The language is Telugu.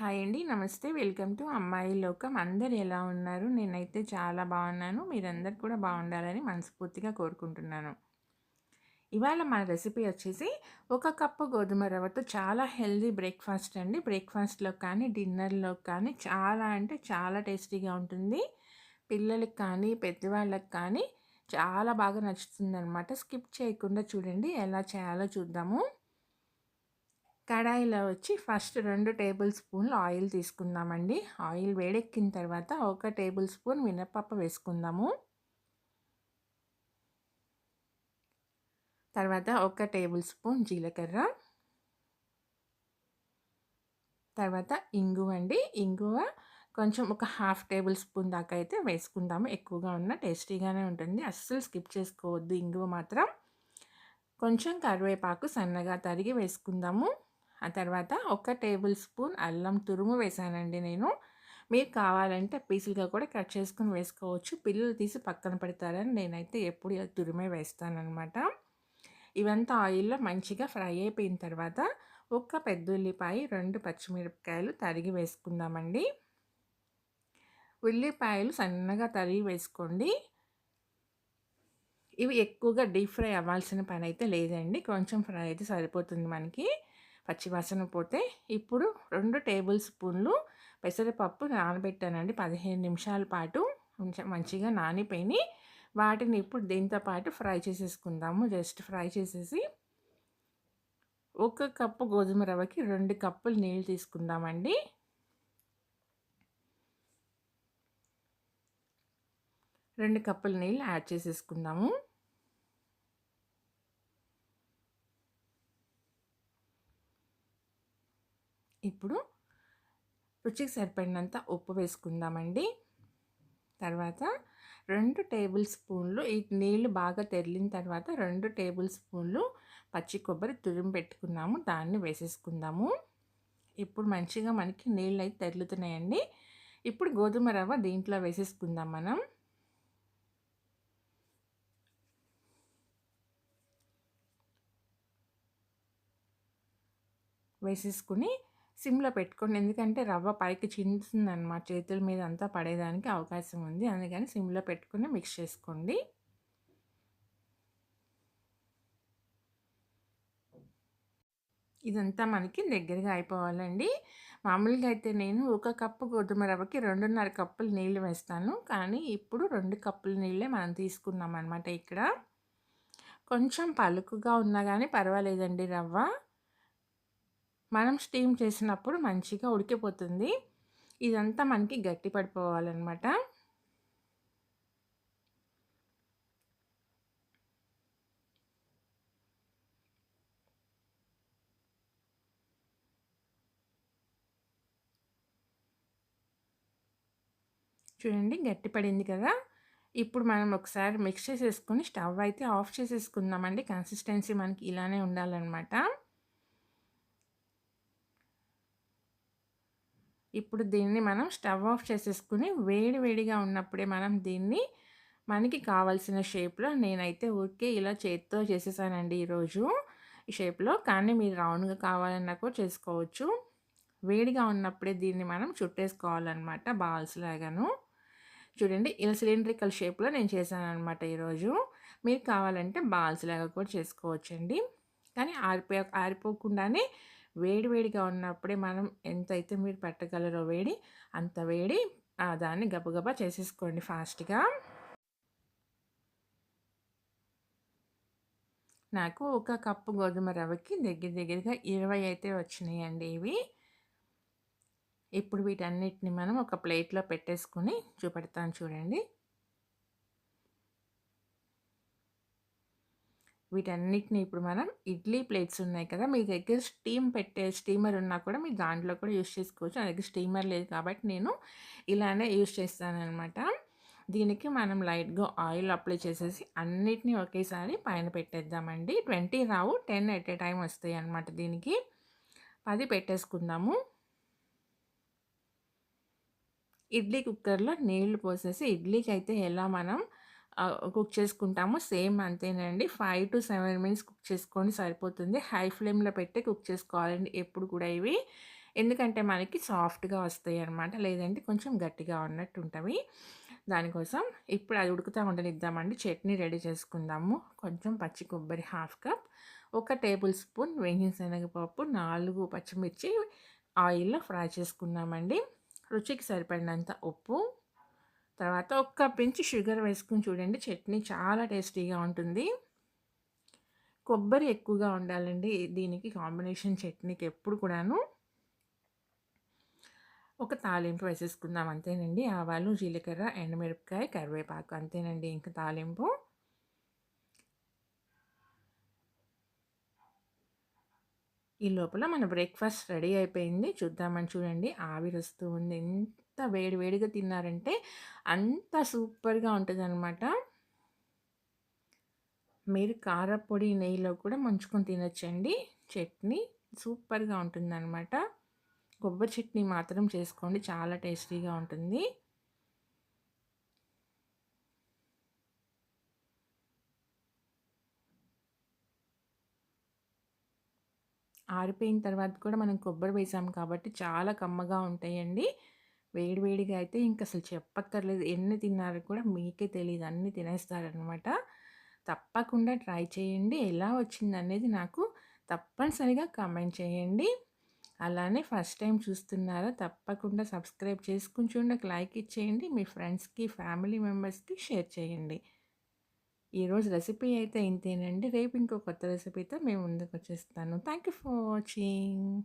హాయ్ అండి. నమస్తే. వెల్కమ్ టు అమ్మాయి లోకం. అందరు ఎలా ఉన్నారు? నేనైతే చాలా బాగున్నాను. మీరందరు కూడా బాగుండాలని మనస్ఫూర్తిగా కోరుకుంటున్నాను. ఇవాళ మన రెసిపీ వచ్చేసి ఒక కప్పు గోధుమ రవ్వతో చాలా హెల్దీ బ్రేక్ఫాస్ట్ అండి. బ్రేక్ఫాస్ట్లో కానీ డిన్నర్లో కానీ చాలా అంటే చాలా టేస్టీగా ఉంటుంది. పిల్లలకి కానీ పెద్దవాళ్ళకి కానీ చాలా బాగా నచ్చుతుంది అనమాట స్కిప్ చేయకుండా చూడండి. ఎలా చేయాలో చూద్దాము. కడాయిలో వచ్చి ఫస్ట్ రెండు టేబుల్ స్పూన్లు ఆయిల్ తీసుకుందామండి. ఆయిల్ వేడెక్కిన తర్వాత ఒక టేబుల్ స్పూన్ మినప్పప్పు వేసుకుందాము. తర్వాత ఒక టేబుల్ స్పూన్ జీలకర్ర. తర్వాత ఇంగువ అండి. ఇంగువ కొంచెం ఒక హాఫ్ టేబుల్ స్పూన్ దాకా అయితే వేసుకుందాము. ఎక్కువగా ఉన్న టేస్టీగానే ఉంటుంది. అస్సలు స్కిప్ చేసుకోవద్దు ఇంగువ మాత్రం. కొంచెం కరివేపాకు సన్నగా తరిగి వేసుకుందాము. ఆ తర్వాత ఒక టేబుల్ స్పూన్ అల్లం తురుము వేసానండి నేను. మీరు కావాలంటే పీసులుగా కూడా కట్ చేసుకుని వేసుకోవచ్చు. పిల్లలు తీసి పక్కన పెడతారని నేనైతే ఎప్పుడు తురిమే వేస్తానమాట ఇవంతా ఆయిల్లో మంచిగా ఫ్రై అయిపోయిన తర్వాత ఒక పెద్ద ఉల్లిపాయ రెండు పచ్చిమిరపకాయలు తరిగి వేసుకుందామండి. ఉల్లిపాయలు సన్నగా తరిగి వేసుకోండి. ఇవి ఎక్కువగా డీప్ ఫ్రై అవ్వాల్సిన పని అయితే లేదండి. కొంచెం ఫ్రై అయితే సరిపోతుంది మనకి. పచ్చివాసన పోతే ఇప్పుడు రెండు టేబుల్ స్పూన్లు పెసరపప్పు నానబెట్టానండి. పదిహేను నిమిషాల పాటు మంచిగా నానిపోయి వాటిని ఇప్పుడు దీంతో పాటు ఫ్రై చేసేసుకుందాము. జస్ట్ ఫ్రై చేసేసి ఒక కప్పు గోధుమ రవ్వకి రెండు కప్పులు నీళ్ళు తీసుకుందామండి. రెండు కప్పుల నీళ్ళు యాడ్ చేసేసుకుందాము. ఇప్పుడు రుచికి సరిపడినంత ఉప్పు వేసుకుందామండి. తర్వాత రెండు టేబుల్ స్పూన్లు ఈ నీళ్ళు బాగా తెరిలిన తర్వాత రెండు టేబుల్ స్పూన్లు పచ్చి కొబ్బరి తురిమి పెట్టుకున్నాము. దాన్ని వేసేసుకుందాము. ఇప్పుడు మంచిగా మనకి నీళ్ళు అయితే తెరులుతున్నాయండి. ఇప్పుడు గోధుమ రవ్వ దీంట్లో వేసేసుకుందాం మనం. వేసేసుకుని సిమ్లో పెట్టుకోండి. ఎందుకంటే రవ్వ పైకి చిందుతుందన్నమాట చేతుల మీద అంతా పడేదానికి అవకాశం ఉంది. అందుకని సిమ్లో పెట్టుకుని మిక్స్ చేసుకోండి. ఇదంతా మనకి దగ్గరగా అయిపోవాలండి. మామూలుగా అయితే నేను ఒక కప్పు గోధుమ రవ్వకి రెండున్నర కప్పులు నీళ్ళు వేస్తాను. కానీ ఇప్పుడు రెండు కప్పుల నీళ్ళే మనం తీసుకున్నాం అనమాట ఇక్కడ. కొంచెం పలుకుగా ఉన్నా కానీ పర్వాలేదండి రవ్వ. మనం స్టీమ్ చేసినప్పుడు మంచిగా ఉడికిపోతుంది. ఇదంతా మనకి గట్టి పడిపోవాలన్నమాట. చూడండి గట్టి పడింది కదా. ఇప్పుడు మనం ఒకసారి మిక్స్ చేసేసుకొని స్టవ్ అయితే ఆఫ్ చేసేసుకుందామండి. కన్సిస్టెన్సీ మనకి ఇలానే ఉండాలన్నమాట. ఇప్పుడు దీన్ని మనం స్టవ్ ఆఫ్ చేసేసుకుని వేడి వేడిగా ఉన్నప్పుడే మనం దీన్ని మనకి కావాల్సిన షేప్లో నేనైతే ఊరికే ఇలా చేతితో చేసేసానండి ఈరోజు. ఈ షేప్లో కానీ మీరు రౌండ్గా కావాలన్నా కూడా చేసుకోవచ్చు. వేడిగా ఉన్నప్పుడే దీన్ని మనం చుట్టేసుకోవాలన్నమాట బాల్స్ లాగాను. చూడండి ఇలా సిలిండ్రికల్ షేప్లో నేను చేశాను అనమాట ఈరోజు. మీరు కావాలంటే బాల్స్ లాగా కూడా చేసుకోవచ్చండి. కానీ ఆరిపో ఆరిపోకుండానే వేడి వేడిగా ఉన్నప్పుడే మనం ఎంతైతే మీరు పెట్టగలరో వేడి అంత వేడి దాన్ని గబగబా చేసేసుకోండి ఫాస్ట్గా. నాకు ఒక కప్పు గోధుమ రవ్వకి దగ్గర దగ్గరగా ఇరవై అయితే వచ్చినాయండి ఇవి. ఇప్పుడు వీటన్నిటిని మనం ఒక ప్లేట్లో పెట్టేసుకుని చూపెడతాను చూడండి. వీటన్నిటిని ఇప్పుడు మనం ఇడ్లీ ప్లేట్స్ ఉన్నాయి కదా మీ దగ్గర స్టీమ్ పెట్టే స్టీమర్ ఉన్నా కూడా మీ దాంట్లో కూడా యూస్ చేసుకోవచ్చు. నా దగ్గర స్టీమర్ లేదు కాబట్టి నేను ఇలానే యూస్ చేస్తానమాట దీనికి మనం లైట్గా ఆయిల్ అప్లై చేసేసి అన్నిటినీ ఒకేసారి పైన పెట్టేద్దామండి. ట్వంటీ రావు టెన్ ఎట్ ఏ టైం వస్తాయి అనమాట దీనికి. పది పెట్టేసుకుందాము. ఇడ్లీ కుక్కర్లో నీళ్ళు పోసేసి ఇడ్లీకి అయితే ఎలా మనం కుక్ చేసుకుంటాము సేమ్ అంతేనండి five to seven minutes cook చేసుకొని సరిపోతుంది హై ఫ్లేమ్లో పెట్టి కుక్ చేసుకోవాలండి ఎప్పుడు కూడా ఇవి ఎందుకంటే మనకి సాఫ్ట్‌గా వస్తాయి అనమాట లేదంటే కొంచెం గట్టిగా ఉన్నట్టు ఉంటవి. దానికోసం ఇప్పుడు అది ఉడుకుతా ఉండనిద్దామండి. చట్నీ రెడీ చేసుకుందాము. కొంచెం పచ్చి కొబ్బరి హాఫ్ కప్, ఒక టేబుల్ స్పూన్ వెంగిన శనగపప్పు, నాలుగు పచ్చిమిర్చి ఆయిల్‌లో ఫ్రై చేసుకుందామండి. రుచికి సరిపడినంత ఉప్పు, తర్వాత ఒక్క పెంచి షుగర్ వేసుకుని చూడండి చట్నీ చాలా టేస్టీగా ఉంటుంది. కొబ్బరి ఎక్కువగా ఉండాలండి దీనికి కాంబినేషన్ చట్నీకి ఎప్పుడు కూడాను. ఒక తాలింపు వేసేసుకుందాం అంతేనండి. ఆవాలు, జీలకర్ర, ఎండుమిరపకాయ, కరివేపాకు అంతేనండి ఇంక తాలింపు. ఈ లోపల మన బ్రేక్‌ఫాస్ట్ రెడీ అయిపోయింది. చూద్దామని చూడండి ఆవిరి వస్తూ ఉంది. ఎంత వేడి వేడిగా తిన్నారంటే అంత సూపర్‌గా ఉంటదనమాట. మీరు కారపొడి నెయ్యిలో కూడా ముంచుకొని తినొచ్చండి. చట్నీ సూపర్‌గా ఉంటుందనమాట. కొబ్బరి చట్నీ మాత్రం చేసుకోండి చాలా టేస్టీగా ఉంటుంది. ఆరిపోయిన తర్వాత కూడా మనం కొబ్బరి వేసాం కాబట్టి చాలా కమ్మగా ఉంటాయండి. వేడివేడిగా అయితే ఇంక అసలు చెప్పక్కర్లేదు. ఎన్ని తిన్నారో కూడా మీకే తెలియదు అన్నీ తినేస్తారనమాట. తప్పకుండా ట్రై చేయండి. ఎలా వచ్చింది అనేది నాకు తప్పనిసరిగా కామెంట్ చేయండి. అలానే ఫస్ట్ టైం చూస్తున్నారా తప్పకుండా సబ్స్క్రైబ్ చేసుకుని చూడండి. ఒక లైక్ ఇచ్చేయండి. మీ ఫ్రెండ్స్‌కి, ఫ్యామిలీ మెంబర్స్‌కి షేర్ చేయండి. ఈరోజు రెసిపీ అయితే ఇంతేనండి. రేపు ఇంకో కొత్త రెసిపీతో మీ ముందుకొచ్చేస్తాను. Thank you for watching.